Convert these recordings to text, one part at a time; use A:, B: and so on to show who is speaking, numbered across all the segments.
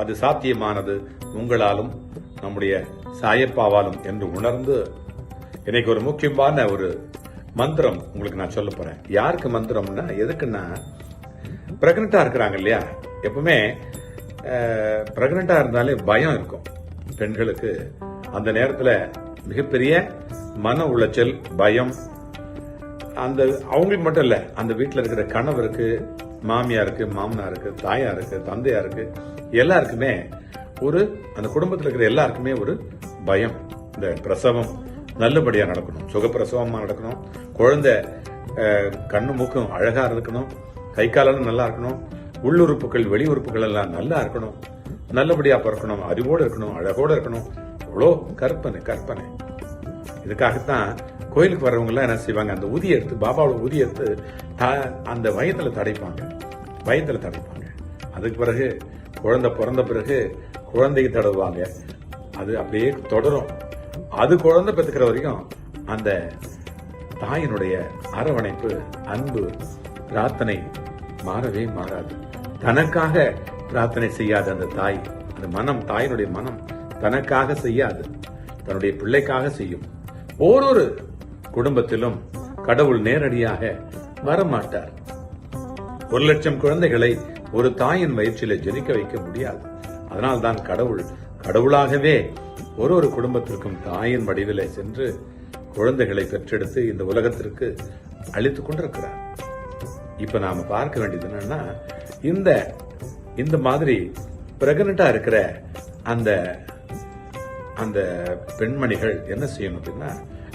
A: அது சாத்தியமானது உங்களாலும் நம்முடைய சாயப்பாவாலும் என்று உணர்ந்து இன்னைக்கு ஒரு முக்கியமான ஒரு மந்திரம் உங்களுக்கு நான் சொல்ல போறேன். யாருக்கு மந்திரம்னா எதுக்குன்னா பிரெக்னெண்டா இருக்கிறாங்க இல்லையா? எப்பவுமே பிரெக்னெண்டா இருந்தாலே பயம் இருக்கும். பெண்களுக்கு அந்த நேரத்தில் மிகப்பெரிய மன உளைச்சல் பயம் அந்த அவங்களுக்கு மட்டும் இல்லை அந்த வீட்டில் இருக்கிற கணவருக்கு மாமியாருக்கு மாமனாருக்கு தாயாருக்கு தந்தையாருக்கு எல்லாருக்குமே ஒரு அந்த குடும்பத்தில் இருக்கிற எல்லாருக்குமே ஒரு பயம். இந்த பிரசவம் நல்லபடியாக நடக்கணும். சுகப்பிரசவமாக நடக்கணும். குழந்தை கண்ணு மூக்கும் அழகாக இருக்கணும். கை காலெல்லாம் நல்லா இருக்கணும். உள்ளுறுப்புகள் வெளி உறுப்புகள் எல்லாம் நல்லா இருக்கணும். நல்லபடியாக பிறக்கணும். அறிவோடு இருக்கணும். அழகோடு இருக்கணும். அவ்வளோ கற்பனை கற்பனை. இதுக்காகத்தான் கோயிலுக்கு வர்றவங்க எல்லாம் என்ன செய்வாங்க? அந்த ஊதிய எடுத்து பாபாவோட ஊதிய எடுத்து த- அந்த வயத்தில் தடைப்பாங்க. வயத்தில் தடைப்பாங்க. அதுக்கு பிறகு குழந்தை பிறந்த பிறகு குழந்தைக்கு தடவுவாங்க. அது அப்படியே தொடரும். அது குழந்தை பெற்றுக்கிற வரைக்கும் அந்த தாயினுடைய அரவணைப்பு அன்பு பிரார்த்தனை மாறவே மாறாது. தனக்காக பிரார்த்தனை செய்யாத அந்த தாய் அந்த மனம் தாயினுடைய மனம் தனக்காக செய்யாது. தன்னுடைய பிள்ளைக்காக செய்யும். ஓரொரு குடும்பத்திலும் கடவுள் நேரடியாக வரமாட்டார். ஒரு லட்சம் குழந்தைகளை ஒரு தாயின் வயிற்றிலே ஜெனிக்க வைக்க முடியாது. அதனால்தான் கடவுள் கடவுளாகவே ஒரு ஒரு குடும்பத்திற்கும் தாயின் வடிவிலே சென்று குழந்தைகளை பெற்றெடுத்து இந்த உலகத்திற்கு அழித்துக் கொண்டிருக்கிறார். இப்ப நாம பார்க்க வேண்டியது என்னன்னா இந்த இந்த மாதிரி பிரெக்னண்டா இருக்கிற அந்த அந்த பெண்மணிகள் என்ன செய்யணும் அப்படின்னா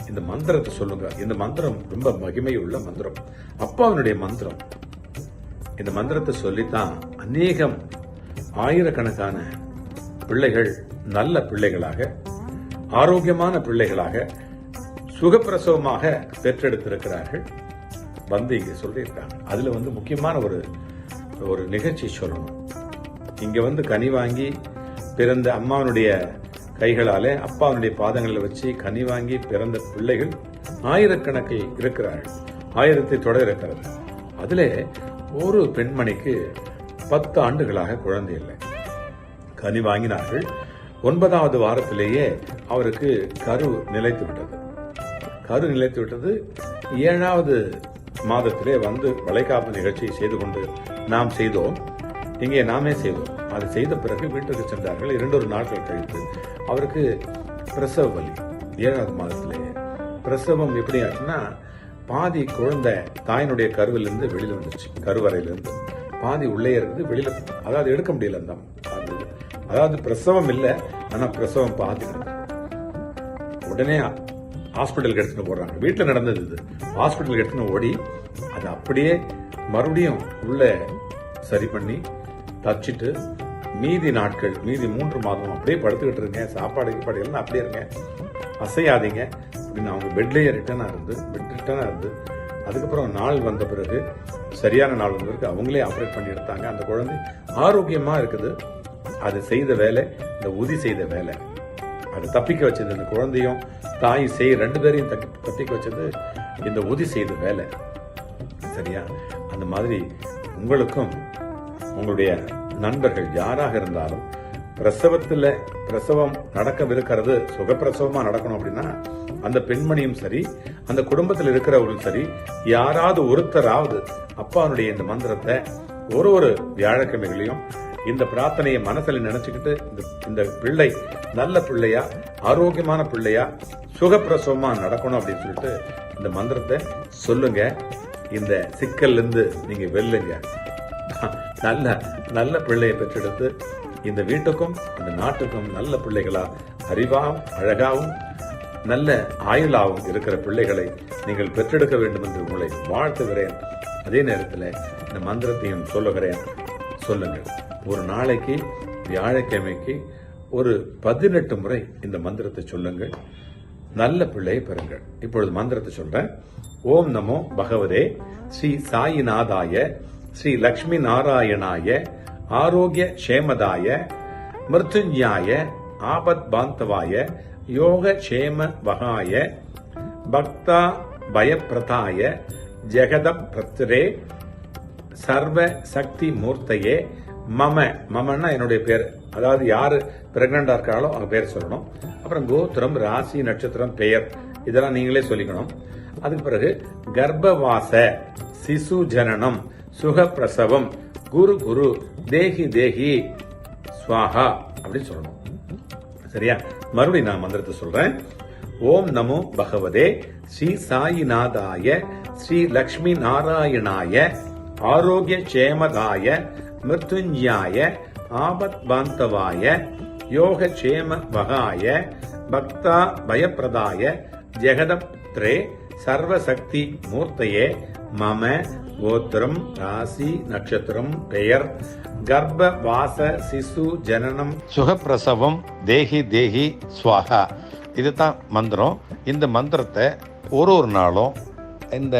A: இந்த மந்திரத்தை சொல்லுங்க. இந்த மந்திரம் ரொம்ப மகிமை உள்ள மந்திரம். அப்பாவினுடைய மந்திரம். இந்த மந்திரத்தை சொல்லித்தான் அநேகம் ஆயிரக்கணக்கான பிள்ளைகள் நல்ல பிள்ளைகளாக ஆரோக்கியமான பிள்ளைகளாக சுகப்பிரசவமாக பெற்றெடுத்திருக்கிறார்கள். வந்து இங்க சொல்லியிருக்காங்க. அதுல வந்து முக்கியமான ஒரு ஒரு நிகழ்ச்சி சொல்லணும். இங்க வந்து கனி வாங்கி பிறந்த அம்மாவனுடைய கைகளாலே அப்பாவுடைய பாதங்களில் வச்சு கனி வாங்கி பிறந்த பிள்ளைகள் ஆயிரக்கணக்கில் இருக்கிறார்கள். ஆயிரத்தை தொட இருக்கிறது. அதிலே ஒரு பெண்மணிக்கு பத்து ஆண்டுகளாக குழந்தை இல்லை. கனி வாங்கினார்கள். ஒன்பதாவது வாரத்திலேயே அவருக்கு கரு நிலைத்து விட்டது. கரு நிலைத்து விட்டது. ஏழாவது மாதத்திலே வந்து வளைகாப்பு நிகழ்ச்சியை செய்து கொண்டு நாம் செய்தோம். இங்கே நாமே செய்தோம். அதை செய்த பிறகு வீட்டுக்கு சென்றார்கள். இரண்டொரு நாட்கள் கழித்து அவருக்கு பிரசவ வலி. ஏழாவது மாதத்திலேயே பிரசவம் எப்படி ஆச்சுன்னா பாதி குழந்தை தாயினுடைய கருவிலிருந்து வெளியில வந்துச்சு கருவறையிலிருந்து. பாதி உள்ளே இருந்து வெளியில அதாவது எடுக்க முடியல அந்த அதாவது பிரசவம் இல்லை ஆனா பிரசவம் பாதி உடனே ஹாஸ்பிட்டலுக்கு எடுத்துன்னு போடுறாங்க வீட்டில் நடந்தது இது. ஹாஸ்பிட்டலுக்கு எடுத்துன்னு ஓடி அது அப்படியே மறுபடியும் உள்ள சரி பண்ணி தச்சிட்டு மீதி நாட்கள் மீதி மூன்று மாதம் அப்படியே படுத்துக்கிட்டு இருங்க. சாப்பாடு கீப்பாடு எல்லாம் அப்படியே இருங்க. அசையாதீங்க. அப்படின்னு அவங்க பெட்லேயே ரிட்டனாக இருந்து பெட் ரிட்டனாக இருந்து அதுக்கப்புறம் நாள் வந்த பிறகு சரியான நாள் வந்த பிறகு அவங்களே ஆப்ரேட் பண்ணி எடுத்தாங்க. அந்த குழந்தை ஆரோக்கியமாக இருக்குது. அது செய்த வேலை இந்த உதி செய்த வேலை. அதை தப்பிக்க வச்சது இந்த குழந்தையும் தாய் செய் ரெண்டு பேரையும் தப்பி- தப்பிக்க வச்சது இந்த உதி செய்த வேலை. சரியா? அந்த மாதிரி உங்களுக்கும் உங்களுடைய நண்பர்கள் யாராக இருந்தாலும் பிரசவத்துல பிரசவம் நடக்கவிருக்கிறது சுகப்பிரசவமா நடக்கணும் அப்படின்னா அந்த பெண்மணியும் சரி அந்த குடும்பத்தில் இருக்கிறவரும் சரி யாராவது ஒருத்தராவது அப்பாவுடைய இந்த மந்திரத்தை ஒரு ஒரு வியாழக்கிழமைகளையும் இந்த பிரார்த்தனையை மனசுல நினைச்சுக்கிட்டு இந்த இந்த பிள்ளை நல்ல பிள்ளையா ஆரோக்கியமான பிள்ளையா சுகப்பிரசவமா நடக்கணும் அப்படின்னு சொல்லிட்டு இந்த மந்திரத்தை சொல்லுங்க. இந்த சிக்கல்ல இருந்து நீங்க வெல்லுங்க. நல்ல நல்ல பிள்ளையை பெற்றெடுத்து இந்த வீட்டுக்கும் இந்த நாட்டுக்கும் நல்ல பிள்ளைகளா அறிவாகவும் அழகாவும் நல்ல ஆயுளாவும் இருக்கிற பிள்ளைகளை நீங்கள் பெற்றெடுக்க வேண்டும் என்று உங்களை வாழ்த்துகிறேன். அதே நேரத்தில் இந்த மந்திரத்தையும் சொல்லுகிறேன். சொல்லுங்கள். ஒரு நாளைக்கு வியாழக்கிழமைக்கு ஒரு பதினெட்டு முறை இந்த மந்திரத்தை சொல்லுங்கள். நல்ல பிள்ளையை பெறுங்கள். இப்பொழுது மந்திரத்தை சொல்றேன். ஓம் நமோ பகவதே ஸ்ரீ சாயிநாதாய ஸ்ரீ லக்ஷ்மி நாராயணாய ஆரோக்கிய க்ஷேமதாய மிருத்துஞ்ஞாய ஆபத் பாந்தவாய யோக க்ஷேம வகாய பக்தா பயப்பிரதாய ஜெகத பிரத்ரே சர்வ சக்தி மூர்த்தையே மம மமன்னா என்னுடைய பேர். அதாவது யார் பிரெக்னண்டா இருக்காங்களோ அவங்க பேர் சொல்லணும். அப்புறம் கோத்திரம் ராசி நட்சத்திரம் பெயர். இதெல்லாம் நீங்களே சொல்லிக்கணும். அதுக்கு பிறகு கர்ப்பவாச. சிசு ஜனனம் சுகப்பிரசவம் குரு குரு தேகி தேகி ஸ்வாஹா அப்படின்னு சொல்லணும். சரியா? மறுபடியும் நான் மந்திரத்தை சொல்றேன். ஓம் நமோ பகவதே ஸ்ரீ சாயிநாதாய ஸ்ரீ லக்ஷ்மி நாராயணாய ஆரோக்கிய சேமதாய மிருத்யுஞ்சாய ஆபத் பாந்தவாய யோக சேம வகாய பக்தா பயப்பிரதாய ஜெகதத்ரே சர்வசக்தி மூர்த்தையே மம கோத்திரம் ராசி நட்சத்திரம் பெயர் கர்ப்ப வாச சிசு ஜனனம்.
B: சுகப்பிரசவம் தேகி தேகி ஸ்வாகா இதுதான் மந்திரம். இந்த மந்திரத்தை ஒரு ஒரு நாளும் இந்த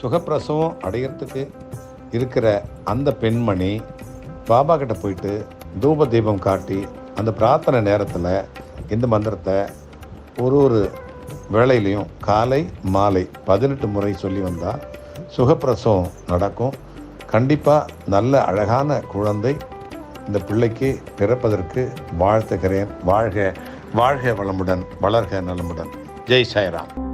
B: சுகப்பிரசவம் அடையிறதுக்கு இருக்கிற அந்த பெண்மணி பாபா கிட்ட போயிட்டு தூப தீபம் காட்டி அந்த பிரார்த்தனை நேரத்தில் இந்த மந்திரத்தை ஒரு ஒரு வேலையிலையும் காலை மாலை பதினெட்டு முறை சொல்லி வந்தால் சுகப்பிரசவம் நடக்கும். கண்டிப்பாக நல்ல அழகான குழந்தை இந்த பிள்ளைக்கு பிறப்பதற்கு வாழ்த்துகிறேன். வாழ்க வாழ்க வளமுடன் வளர்க நலமுடன். ஜெய் சாய்ராம்.